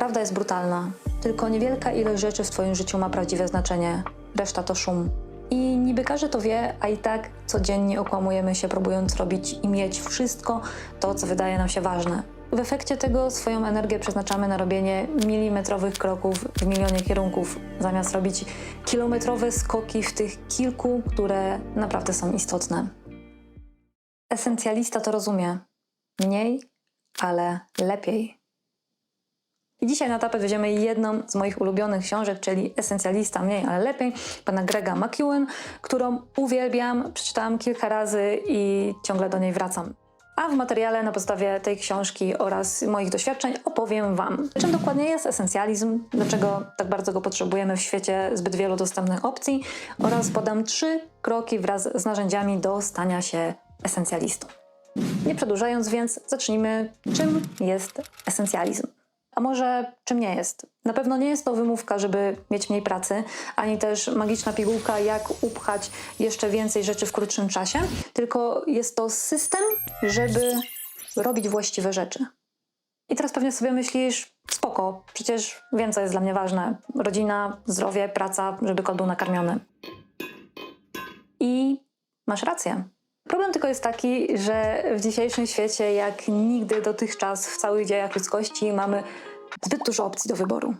Prawda jest brutalna. Tylko niewielka ilość rzeczy w Twoim życiu ma prawdziwe znaczenie. Reszta to szum. I niby każdy to wie, a i tak codziennie okłamujemy się, próbując robić i mieć wszystko to, co wydaje nam się ważne. W efekcie tego swoją energię przeznaczamy na robienie milimetrowych kroków w milionie kierunków, zamiast robić kilometrowe skoki w tych kilku, które naprawdę są istotne. Esencjalista to rozumie. Mniej, ale lepiej. I dzisiaj na tapet weźmiemy jedną z moich ulubionych książek, czyli Esencjalista Mniej, ale lepiej, pana Grega McEwen, którą uwielbiam, przeczytałam kilka razy i ciągle do niej wracam. A w materiale na podstawie tej książki oraz moich doświadczeń opowiem Wam, czym dokładnie jest esencjalizm, dlaczego tak bardzo go potrzebujemy w świecie zbyt wielu dostępnych opcji oraz podam trzy kroki wraz z narzędziami do stania się esencjalistą. Nie przedłużając więc, zacznijmy, czym jest esencjalizm. A może czym nie jest? Na pewno nie jest to wymówka, żeby mieć mniej pracy, ani też magiczna pigułka, jak upchać jeszcze więcej rzeczy w krótszym czasie, tylko jest to system, żeby robić właściwe rzeczy. I teraz pewnie sobie myślisz, spoko, przecież wiem, co jest dla mnie ważne. Rodzina, zdrowie, praca, żeby kot był nakarmiony. I masz rację. Problem tylko jest taki, że w dzisiejszym świecie, jak nigdy dotychczas w całych dziejach ludzkości, mamy zbyt dużo opcji do wyboru.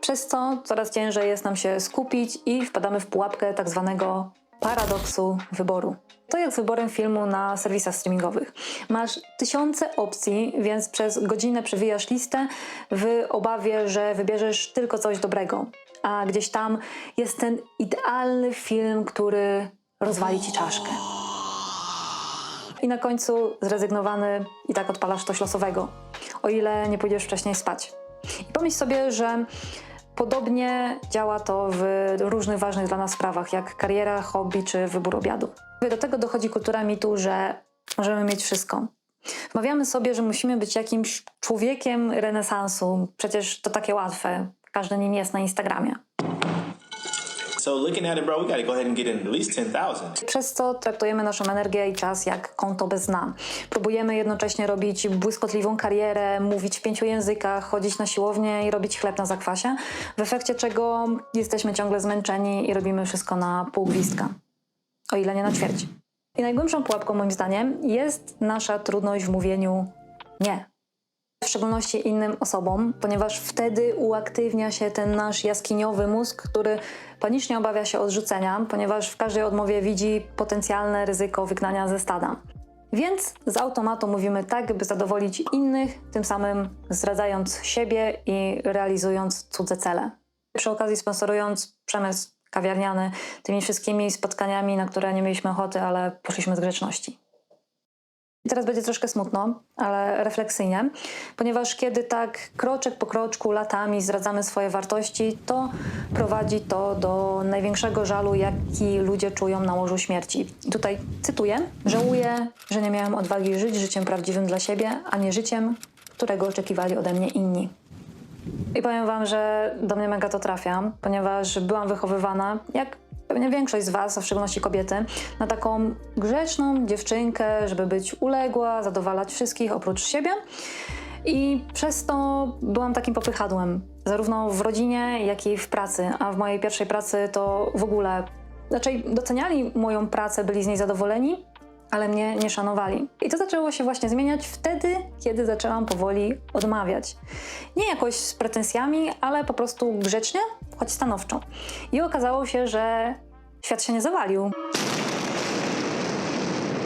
Przez co coraz ciężej jest nam się skupić i wpadamy w pułapkę tak zwanego paradoksu wyboru. To jak z wyborem filmu na serwisach streamingowych. Masz tysiące opcji, więc przez godzinę przewijasz listę w obawie, że wybierzesz tylko coś dobrego. A gdzieś tam jest ten idealny film, który rozwali ci czaszkę. I na końcu zrezygnowany i tak odpalasz coś losowego, o ile nie pójdziesz wcześniej spać. I pomyśl sobie, że podobnie działa to w różnych ważnych dla nas sprawach, jak kariera, hobby czy wybór obiadu. Do tego dochodzi kultura mitu, że możemy mieć wszystko. Wmawiamy sobie, że musimy być jakimś człowiekiem renesansu. Przecież to takie łatwe. Każdy nim jest na Instagramie. So looking at it, bro, we got to go ahead and get in at least 10,000. Przez co traktujemy naszą energię i czas jak konto bez dna. Próbujemy jednocześnie robić błyskotliwą karierę, mówić w pięciu językach, chodzić na siłownię i robić chleb na zakwasie, w efekcie czego jesteśmy ciągle zmęczeni i robimy wszystko na pół gwizdka. O ile nie na ćwierć. I najgłębszą pułapką moim zdaniem jest nasza trudność w mówieniu nie. W szczególności innym osobom, ponieważ wtedy uaktywnia się ten nasz jaskiniowy mózg, który panicznie obawia się odrzucenia, ponieważ w każdej odmowie widzi potencjalne ryzyko wygnania ze stada. Więc z automatu mówimy tak, by zadowolić innych, tym samym zdradzając siebie i realizując cudze cele. Przy okazji sponsorując przemysł kawiarniany tymi wszystkimi spotkaniami, na które nie mieliśmy ochoty, ale poszliśmy z grzeczności. I teraz będzie troszkę smutno, ale refleksyjnie, ponieważ kiedy tak kroczek po kroczku, latami zdradzamy swoje wartości, to prowadzi to do największego żalu, jaki ludzie czują na łożu śmierci. I tutaj cytuję: Żałuję, że nie miałem odwagi żyć życiem prawdziwym dla siebie, a nie życiem, którego oczekiwali ode mnie inni. I powiem Wam, że do mnie mega to trafia, ponieważ byłam wychowywana, jak pewnie większość z Was, a w szczególności kobiety, na taką grzeczną dziewczynkę, żeby być uległa, zadowalać wszystkich oprócz siebie. I przez to byłam takim popychadłem, zarówno w rodzinie, jak i w pracy. A w mojej pierwszej pracy to w ogóle raczej doceniali moją pracę, byli z niej zadowoleni, ale mnie nie szanowali. I to zaczęło się właśnie zmieniać wtedy, kiedy zaczęłam powoli odmawiać. Nie jakoś z pretensjami, ale po prostu grzecznie, choć stanowczo. I okazało się, że świat się nie zawalił.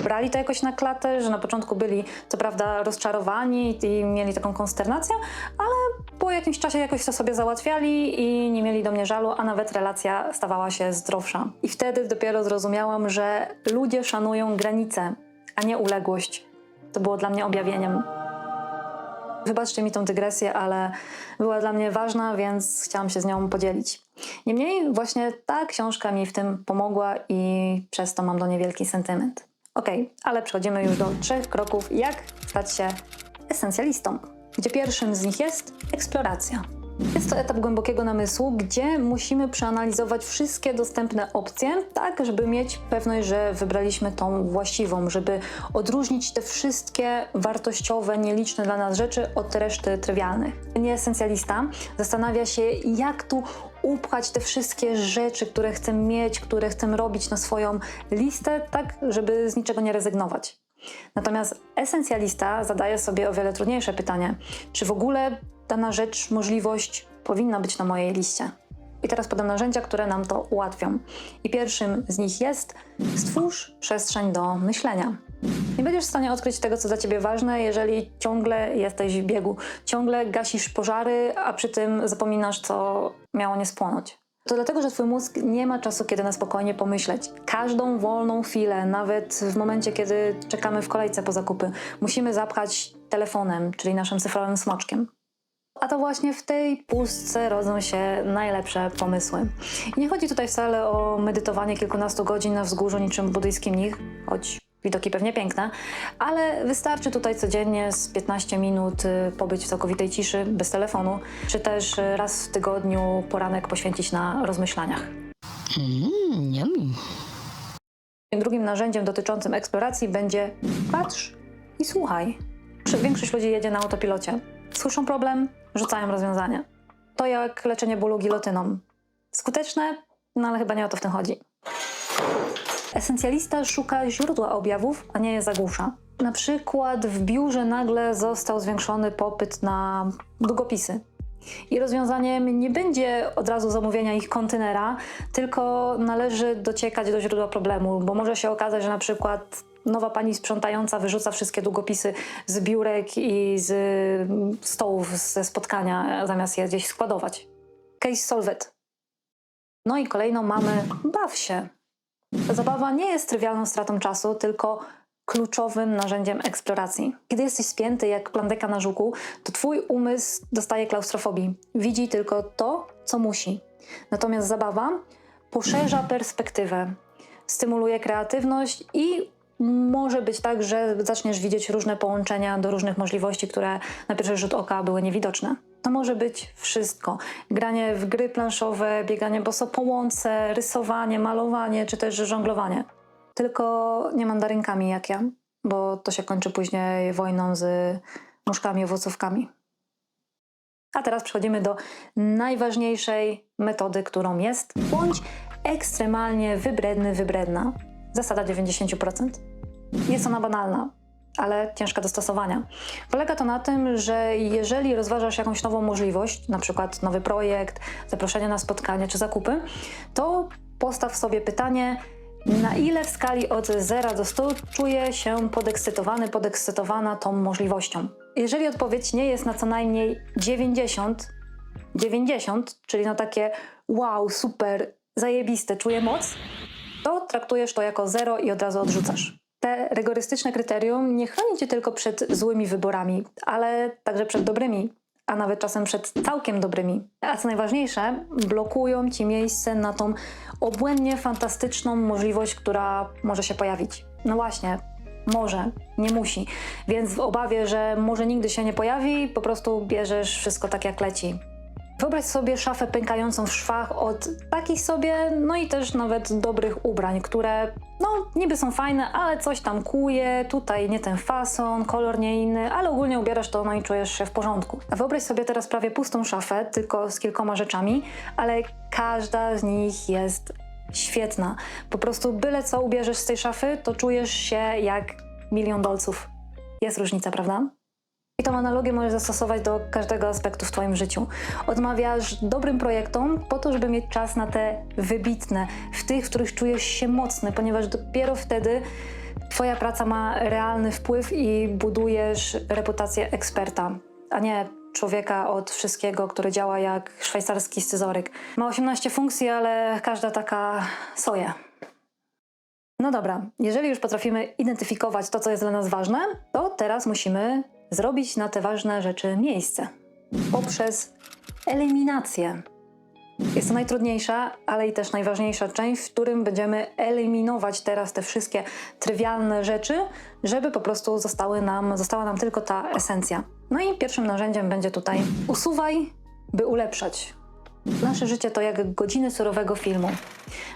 Brali to jakoś na klatę, że na początku byli co prawda rozczarowani i mieli taką konsternację, ale po jakimś czasie jakoś to sobie załatwiali i nie mieli do mnie żalu, a nawet relacja stawała się zdrowsza. I wtedy dopiero zrozumiałam, że ludzie szanują granice, a nie uległość. To było dla mnie objawieniem. Wybaczcie mi tą dygresję, ale była dla mnie ważna, więc chciałam się z nią podzielić. Niemniej właśnie ta książka mi w tym pomogła i przez to mam do niej wielki sentyment. Okej, ale przechodzimy już do trzech kroków, jak stać się esencjalistą, gdzie pierwszym z nich jest eksploracja. Jest to etap głębokiego namysłu, gdzie musimy przeanalizować wszystkie dostępne opcje, tak żeby mieć pewność, że wybraliśmy tą właściwą, żeby odróżnić te wszystkie wartościowe, nieliczne dla nas rzeczy od reszty trywialnych. Nieesencjalista zastanawia się, jak tu upchać te wszystkie rzeczy, które chcę mieć, które chcę robić na swoją listę, tak żeby z niczego nie rezygnować. Natomiast esencjalista zadaje sobie o wiele trudniejsze pytanie: czy w ogóle dana rzecz, możliwość powinna być na mojej liście? I teraz podam narzędzia, które nam to ułatwią. I pierwszym z nich jest stwórz przestrzeń do myślenia. Nie będziesz w stanie odkryć tego, co dla ciebie ważne, jeżeli ciągle jesteś w biegu, ciągle gasisz pożary, a przy tym zapominasz, co miało nie spłonąć. To dlatego, że twój mózg nie ma czasu, kiedy na spokojnie pomyśleć. Każdą wolną chwilę, nawet w momencie, kiedy czekamy w kolejce po zakupy, musimy zapchać telefonem, czyli naszym cyfrowym smoczkiem. A to właśnie w tej pustce rodzą się najlepsze pomysły. I nie chodzi tutaj wcale o medytowanie kilkunastu godzin na wzgórzu niczym buddyjski mnich, choć widoki pewnie piękne, ale wystarczy tutaj codziennie z 15 minut y, pobyć w całkowitej ciszy, bez telefonu, czy też y, raz w tygodniu poranek poświęcić na rozmyślaniach. Mmm, yummy. Drugim narzędziem dotyczącym eksploracji będzie patrz i słuchaj. Większość ludzi jedzie na autopilocie. Słyszą problem, rzucają rozwiązanie. To jak leczenie bólu gilotyną. Skuteczne, no ale chyba nie o to w tym chodzi. Esencjalista szuka źródła objawów, a nie je zagłusza. Na przykład w biurze nagle został zwiększony popyt na długopisy. I rozwiązaniem nie będzie od razu zamówienia ich kontenera, tylko należy dociekać do źródła problemu, bo może się okazać, że na przykład nowa pani sprzątająca wyrzuca wszystkie długopisy z biurek i z mm, stołów ze spotkania, zamiast je gdzieś składować. Case solved. No i kolejną mamy baw się. Ta zabawa nie jest trywialną stratą czasu, tylko kluczowym narzędziem eksploracji. Kiedy jesteś spięty jak plandeka na żuku, to twój umysł dostaje klaustrofobii. Widzi tylko to, co musi. Natomiast zabawa poszerza perspektywę, stymuluje kreatywność i może być tak, że zaczniesz widzieć różne połączenia do różnych możliwości, które na pierwszy rzut oka były niewidoczne. To może być wszystko. Granie w gry planszowe, bieganie boso po łące, rysowanie, malowanie czy też żonglowanie. Tylko nie mandarynkami jak ja, bo to się kończy później wojną z muszkami, owocówkami. A teraz przechodzimy do najważniejszej metody, którą jest bądź ekstremalnie wybredny, wybredna. Zasada 90%. Jest ona banalna, ale ciężka do stosowania. Polega to na tym, że jeżeli rozważasz jakąś nową możliwość, na przykład nowy projekt, zaproszenie na spotkanie czy zakupy, to postaw sobie pytanie, na ile w skali od 0 do 100 czuję się podekscytowany, podekscytowana tą możliwością. Jeżeli odpowiedź nie jest na co najmniej 90, 90, czyli na takie wow, super, zajebiste, czuję moc, to traktujesz to jako zero i od razu odrzucasz. Te rygorystyczne kryterium nie chroni cię tylko przed złymi wyborami, ale także przed dobrymi, a nawet czasem przed całkiem dobrymi. A co najważniejsze, blokują ci miejsce na tą obłędnie fantastyczną możliwość, która może się pojawić. No właśnie, może, nie musi. Więc w obawie, że może nigdy się nie pojawi, po prostu bierzesz wszystko tak jak leci. Wyobraź sobie szafę pękającą w szwach od takich sobie, no i też nawet dobrych ubrań, które no niby są fajne, ale coś tam kuje, tutaj nie ten fason, kolor nie inny, ale ogólnie ubierasz to no i czujesz się w porządku. Wyobraź sobie teraz prawie pustą szafę, tylko z kilkoma rzeczami, ale każda z nich jest świetna. Po prostu byle co ubierzesz z tej szafy, to czujesz się jak milion dolców. Jest różnica, prawda? I tą analogię możesz zastosować do każdego aspektu w Twoim życiu. Odmawiasz dobrym projektom po to, żeby mieć czas na te wybitne, w tych, w których czujesz się mocny, ponieważ dopiero wtedy Twoja praca ma realny wpływ i budujesz reputację eksperta, a nie człowieka od wszystkiego, który działa jak szwajcarski scyzoryk. Ma 18 funkcji, ale każda taka soje. No dobra, jeżeli już potrafimy identyfikować to, co jest dla nas ważne, to teraz musimy zrobić na te ważne rzeczy miejsce. Poprzez eliminację. Jest to najtrudniejsza, ale i też najważniejsza część, w którym będziemy eliminować teraz te wszystkie trywialne rzeczy, żeby po prostu zostały nam, została nam tylko ta esencja. No i pierwszym narzędziem będzie tutaj usuwaj by ulepszać. Nasze życie to jak godziny surowego filmu.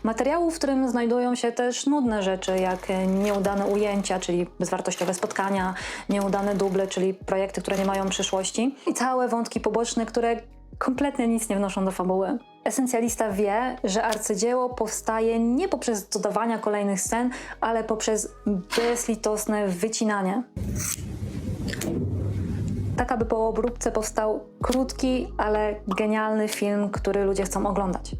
Materiału, w którym znajdują się też nudne rzeczy, jak nieudane ujęcia, czyli bezwartościowe spotkania, nieudane duble, czyli projekty, które nie mają przyszłości, i całe wątki poboczne, które kompletnie nic nie wnoszą do fabuły. Esencjalista wie, że arcydzieło powstaje nie poprzez dodawania kolejnych scen, ale poprzez bezlitosne wycinanie. Tak, aby po obróbce powstał krótki, ale genialny film, który ludzie chcą oglądać.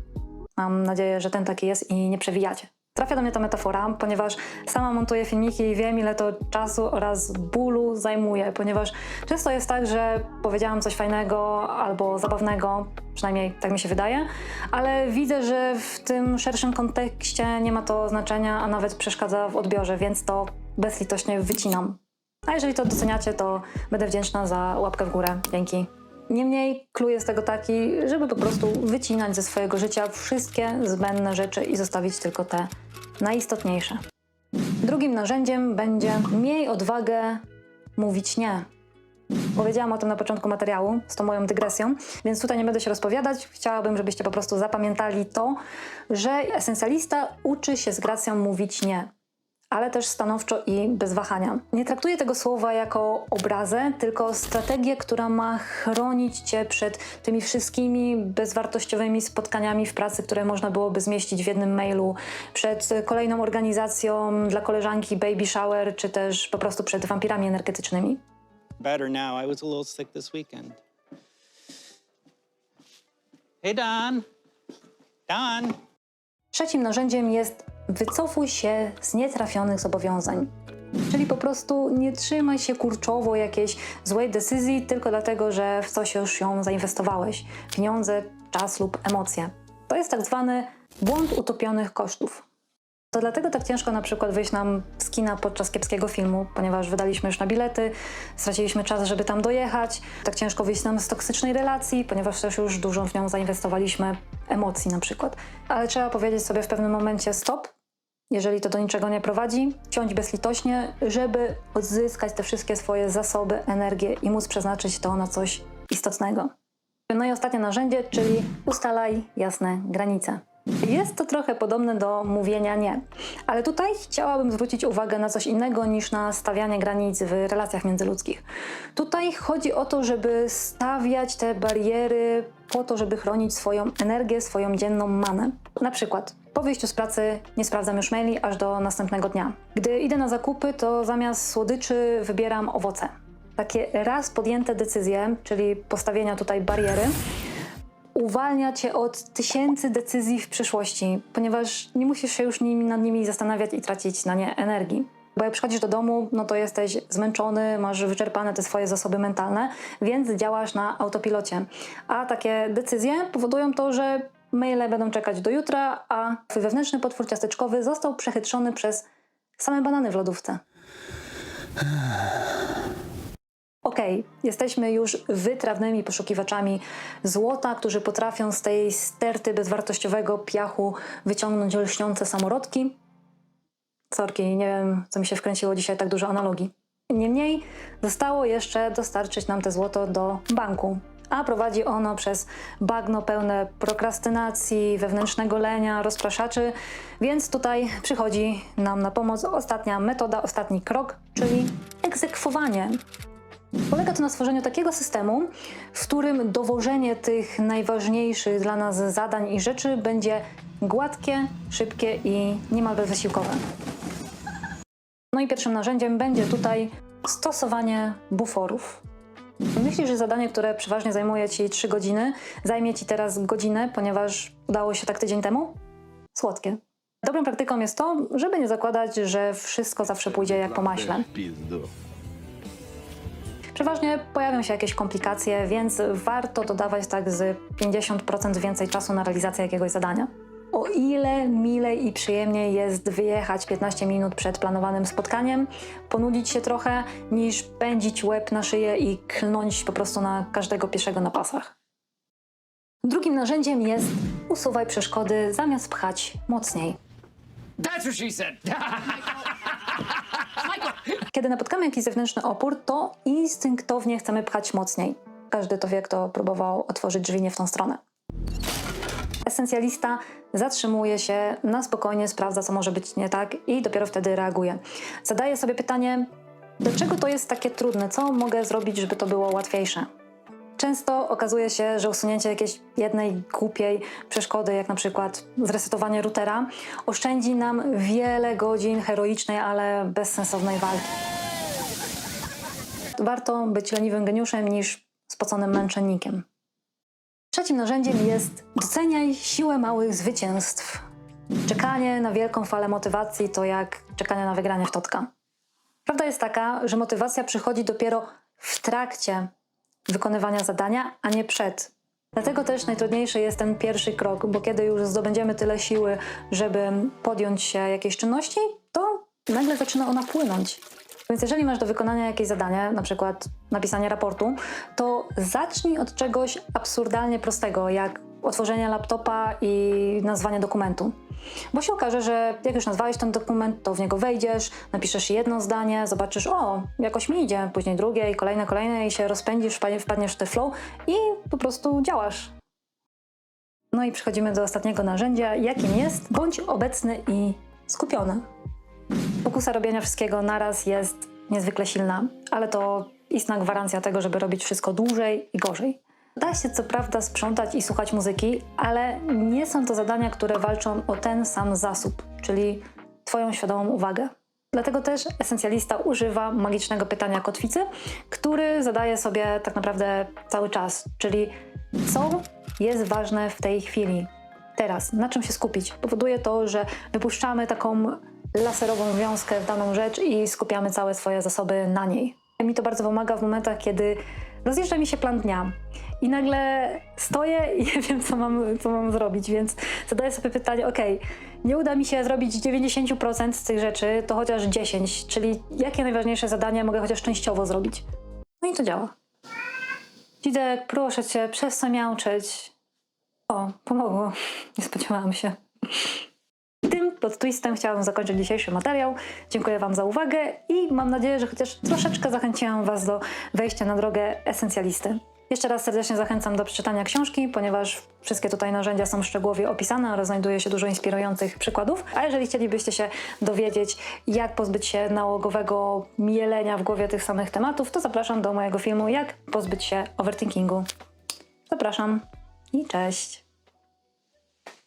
Mam nadzieję, że ten taki jest i nie przewijacie. Trafia do mnie ta metafora, ponieważ sama montuję filmiki i wiem, ile to czasu oraz bólu zajmuje, ponieważ często jest tak, że powiedziałam coś fajnego albo zabawnego, przynajmniej tak mi się wydaje, ale widzę, że w tym szerszym kontekście nie ma to znaczenia, a nawet przeszkadza w odbiorze, więc to bezlitośnie wycinam. A jeżeli to doceniacie, to będę wdzięczna za łapkę w górę. Dzięki. Niemniej clue jest tego taki, żeby po prostu wycinać ze swojego życia wszystkie zbędne rzeczy i zostawić tylko te najistotniejsze. Drugim narzędziem będzie miej odwagę mówić nie. Powiedziałam o tym na początku materiału z tą moją dygresją, więc tutaj nie będę się rozpowiadać. Chciałabym, żebyście po prostu zapamiętali to, że esencjalista uczy się z gracją mówić nie ale też stanowczo i bez wahania. Nie traktuję tego słowa jako obrazę, tylko strategię, która ma chronić cię przed tymi wszystkimi bezwartościowymi spotkaniami w pracy, które można byłoby zmieścić w jednym mailu, przed kolejną organizacją dla koleżanki baby shower, czy też po prostu przed wampirami energetycznymi. Better now. I was a little sick this weekend. Hey, Don. Don. Trzecim narzędziem jest wycofuj się z nietrafionych zobowiązań. Czyli po prostu nie trzymaj się kurczowo jakiejś złej decyzji tylko dlatego, że w coś już ją zainwestowałeś. Pieniądze, czas lub emocje. To jest tak zwany błąd utopionych kosztów. To dlatego tak ciężko na przykład wyjść nam z kina podczas kiepskiego filmu, ponieważ wydaliśmy już na bilety, straciliśmy czas, żeby tam dojechać. Tak ciężko wyjść nam z toksycznej relacji, ponieważ też już dużo w nią zainwestowaliśmy emocji na przykład. Ale trzeba powiedzieć sobie w pewnym momencie stop, jeżeli to do niczego nie prowadzi, ciąć bezlitośnie, żeby odzyskać te wszystkie swoje zasoby, energię i móc przeznaczyć to na coś istotnego. No i ostatnie narzędzie, czyli ustalaj jasne granice. Jest to trochę podobne do mówienia nie, ale tutaj chciałabym zwrócić uwagę na coś innego niż na stawianie granic w relacjach międzyludzkich. Tutaj chodzi o to, żeby stawiać te bariery po to, żeby chronić swoją energię, swoją dzienną manę. Na przykład po wyjściu z pracy nie sprawdzam już maili aż do następnego dnia. Gdy idę na zakupy, to zamiast słodyczy wybieram owoce. Takie raz podjęte decyzje, czyli postawienia tutaj bariery, uwalnia cię od tysięcy decyzji w przyszłości, ponieważ nie musisz się już nad nimi zastanawiać i tracić na nie energii. Bo jak przychodzisz do domu, no to jesteś zmęczony, masz wyczerpane te swoje zasoby mentalne, więc działasz na autopilocie. A takie decyzje powodują to, że maile będą czekać do jutra, a twój wewnętrzny potwór ciasteczkowy został przechytrzony przez same banany w lodówce. Okej, jesteśmy już wytrawnymi poszukiwaczami złota, którzy potrafią z tej sterty bezwartościowego piachu wyciągnąć lśniące samorodki. Sorki, nie wiem, co mi się wkręciło dzisiaj tak dużo analogii. Niemniej zostało jeszcze dostarczyć nam te złoto do banku, a prowadzi ono przez bagno pełne prokrastynacji, wewnętrznego lenia, rozpraszaczy, więc tutaj przychodzi nam na pomoc ostatnia metoda, ostatni krok, czyli egzekwowanie. Polega to na stworzeniu takiego systemu, w którym dowożenie tych najważniejszych dla nas zadań i rzeczy będzie gładkie, szybkie i niemal bezwysiłkowe. No i pierwszym narzędziem będzie tutaj stosowanie buforów. Myślisz, że zadanie, które przeważnie zajmuje Ci 3 godziny, zajmie Ci teraz godzinę, ponieważ udało się tak tydzień temu? Słodkie. Dobrą praktyką jest to, żeby nie zakładać, że wszystko zawsze pójdzie jak po maśle. Przeważnie pojawią się jakieś komplikacje, więc warto dodawać tak z 50% więcej czasu na realizację jakiegoś zadania. O ile milej i przyjemniej jest wyjechać 15 minut przed planowanym spotkaniem, ponudzić się trochę, niż pędzić łeb na szyję i klnąć po prostu na każdego pieszego na pasach. Drugim narzędziem jest usuwaj przeszkody zamiast pchać mocniej. That's what she said. Kiedy napotkamy jakiś zewnętrzny opór, to instynktownie chcemy pchać mocniej. każdy to wie, kto próbował otworzyć drzwi nie w tą stronę. Esencjalista zatrzymuje się, na spokojnie sprawdza, co może być nie tak i dopiero wtedy reaguje. Zadaje sobie pytanie, dlaczego to jest takie trudne? Co mogę zrobić, żeby to było łatwiejsze? Często okazuje się, że usunięcie jakiejś jednej głupiej przeszkody, jak na przykład zresetowanie routera, oszczędzi nam wiele godzin heroicznej, ale bezsensownej walki. Warto być leniwym geniuszem niż spoconym męczennikiem. Trzecim narzędziem jest doceniaj siłę małych zwycięstw. Czekanie na wielką falę motywacji to jak czekanie na wygranie w totka. Prawda jest taka, że motywacja przychodzi dopiero w trakcie wykonywania zadania, a nie przed. Dlatego też najtrudniejszy jest ten pierwszy krok, bo kiedy już zdobędziemy tyle siły, żeby podjąć się jakiejś czynności, to nagle zaczyna ona płynąć. Więc jeżeli masz do wykonania jakieś zadanie, na przykład napisanie raportu, to zacznij od czegoś absurdalnie prostego, jak otworzenie laptopa i nazwanie dokumentu. Bo się okaże, że jak już nazwałeś ten dokument, to w niego wejdziesz, napiszesz jedno zdanie, zobaczysz, o, jakoś mi idzie, później drugie i kolejne, kolejne i się rozpędzisz, wpadnie- wpadniesz w te flow i po prostu działasz. No i przechodzimy do ostatniego narzędzia, jakim jest bądź obecny i skupiony. Pokusa robienia wszystkiego naraz jest niezwykle silna, ale to istna gwarancja tego, żeby robić wszystko dłużej i gorzej. Da się co prawda sprzątać i słuchać muzyki, ale nie są to zadania, które walczą o ten sam zasób, czyli Twoją świadomą uwagę. Dlatego też esencjalista używa magicznego pytania kotwicy, który zadaje sobie tak naprawdę cały czas, czyli co jest ważne w tej chwili, teraz, na czym się skupić. Powoduje to, że wypuszczamy taką laserową wiązkę w daną rzecz i skupiamy całe swoje zasoby na niej. Mi to bardzo pomaga w momentach, kiedy rozjeżdża mi się plan dnia i nagle stoję i nie wiem, co mam, co mam zrobić, więc zadaję sobie pytanie, ok, nie uda mi się zrobić 90% z tych rzeczy, to chociaż 10, czyli jakie najważniejsze zadania mogę chociaż częściowo zrobić. No i to działa. Dzidek, proszę cię, przestań miauczeć. O, pomogło. Nie spodziewałam się. Tym plot twistem chciałam zakończyć dzisiejszy materiał. Dziękuję Wam za uwagę i mam nadzieję, że chociaż troszeczkę zachęciłam Was do wejścia na drogę esencjalisty. Jeszcze raz serdecznie zachęcam do przeczytania książki, ponieważ wszystkie tutaj narzędzia są szczegółowo opisane oraz znajduje się dużo inspirujących przykładów. A jeżeli chcielibyście się dowiedzieć, jak pozbyć się nałogowego mielenia w głowie tych samych tematów, to zapraszam do mojego filmu Jak pozbyć się overthinkingu. Zapraszam i cześć!